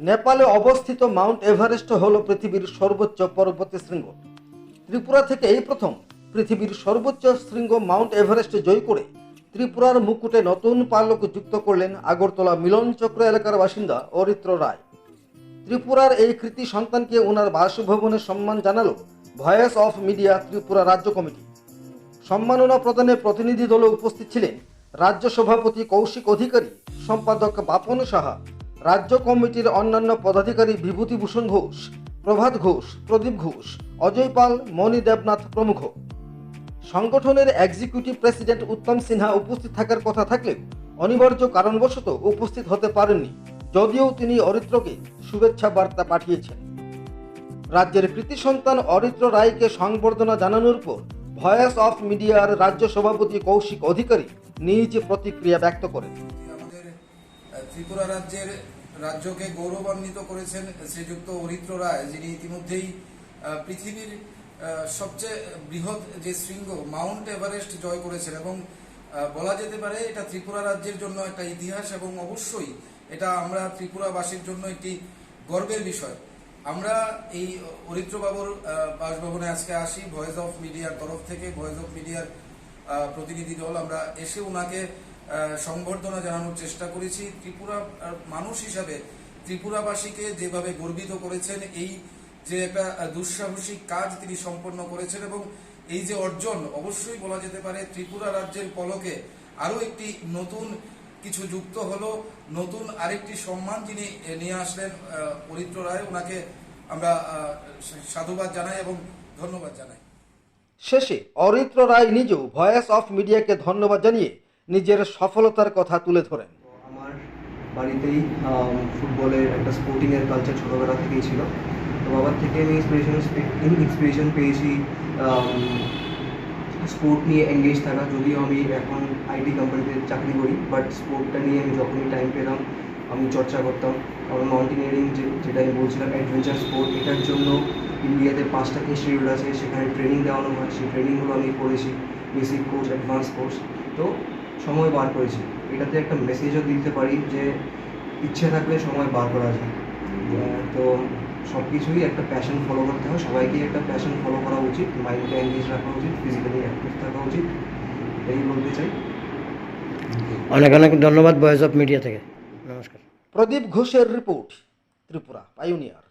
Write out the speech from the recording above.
নেপালে অবস্থিত Mount Everest হল পৃথিবীর সর্বোচ্চ পর্বত শৃঙ্গ। ত্রিপুরা থেকে এই প্রথম পৃথিবীর সর্বোচ্চ শৃঙ্গ মাউন্ট এভারেস্ট জয় করে ত্রিপুরার মুকুটে নতুন পালক যুক্ত করলেন আগরতলা মিলনচক্র এলাকার বাসিন্দা অরিত্র রায়। ত্রিপুরার এই কৃতি সন্তানকে ওনার বাসভবনে সম্মান জানালো ভয়েস অফ মিডিয়া ত্রিপুরা রাজ্য কমিটি। সম্মাননা প্রদানে প্রতিনিধি দলে উপস্থিত ছিলেন রাজ্য সভাপতি কৌশিক অধিকারী, সম্পাদক বাপন সাহা রাজ্য কমিটির অন্যান্য পদাধিকারী বিভূতিভূষণ ঘোষ, প্রভাত ঘোষ, প্রদীপ ঘোষ, অজয় পাল, মণি দেবনাথ প্রমুখ। সংগঠনের এক্সিকিউটিভ প্রেসিডেন্ট উত্তম সিনহা উপস্থিত থাকার কথা থাকলেও অনিবার্য কারণবশত উপস্থিত হতে পারেননি, যদিও তিনি অরিত্রকে শুভেচ্ছা বার্তা পাঠিয়েছেন। রাজ্যের কৃতি সন্তান অরিত্র রায়কে সংবর্ধনা জানানোর পর ভয়েস অফ মিডিয়ার রাজ্য সভাপতি কৌশিক অধিকারী নিজ প্রতিক্রিয়া ব্যক্ত করেন। ত্রিপুরা রাজ্যের রাজ্যকে গৌরবান্বিত করেছেন শ্রীযুক্ত অরিত্র রায় যিনি ইতিমধ্যেই পৃথিবীর সবচেয়ে বৃহৎ যে শৃঙ্গ মাউন্ট এভারেস্ট জয় করেছেন এবং বলা যেতে পারে এটা ত্রিপুরা রাজ্যের জন্য একটা ইতিহাস এবং অবশ্যই এটা আমরা ত্রিপুরাবাসীর জন্য একটি গর্বের বিষয়। আমরা এই অরিত্র বাবুর আহ, বাসভবনে আজকে আসি ভয়েস অফ মিডিয়ার তরফ থেকে ভয়েস অফ মিডিয়ার প্রতিনিধি দল। আমরা এসে ওনাকে সংবর্ধনা জানানোর চেষ্টা করেছি। ত্রিপুরা মানুষ হিসাবে ত্রিপুরাবাসীকে যেভাবে গর্বিত করেছেন এই যে একটা দুঃসাহসিক কাজ তিনি সম্পন্ন করেছেন এবং এই যে অর্জন অবশ্যই বলা যেতে পারে ত্রিপুরা রাজ্যের পলকে আরও একটি নতুন কিছু যুক্ত হলো নতুন আরেকটি সম্মান যিনি নিয়ে আসলেন আহ, অরিত্র রায়। ওনাকে আমরা সাধুবাদ জানাই এবং ধন্যবাদ জানাই। শেষে অরিত্র রায় নিজেও ভয়েস অফ মিডিয়াকে ধন্যবাদ জানিয়ে নিজের সফলতার কথা তুলে ধরেন। আমার বাড়িতেই ফুটবলের একটা স্পোর্টিংয়ের কালচার ছোটোবেলা থেকেই ছিল। তো বাবার থেকে আমি ইন্সপিরেশন ইন্সপিরেশন পেয়েছি স্পোর্ট নিয়ে এঙ্গেজ থাকা। যদিও আমি এখন আইটি কোম্পানিতে চাকরি করি বাট স্পোর্টটা নিয়ে আমি যখনই টাইম পেতাম আমি চর্চা করতাম। কারণ মাউন্টেনিয়ারিং যে, যেটা আমি বলছিলাম অ্যাডভেঞ্চার স্পোর্ট এটার জন্য ইন্ডিয়াতে পাঁচটা ইনস্টিটিউট আছে। সেখানে ট্রেনিং দেওয়ানো হয়। সেই ট্রেনিংগুলো আমি করেছি। বেসিক কোর্স অ্যাডভান্স কোর্স তো সময় বার করেছি। এটাতে একটা মেসেজও দিতে পারি যে ইচ্ছে থাকলে সময় বার করা যায়। তো সব কিছুই একটা প্যাশন ফলো করতে হয়। সবাইকে একটা প্যাশন ফলো করা উচিত মাইন্ডকে এঙ্গেজ রাখা উচিত ফিজিক্যালি অ্যাক্টিভ থাকা উচিত। এটাই বলতে চাই। অনেক অনেক ধন্যবাদ ভয়েস অফ মিডিয়া থেকে। নমস্কার। প্রদীপ ঘোষের রিপোর্ট ত্রিপুরা পাইওনিয়ার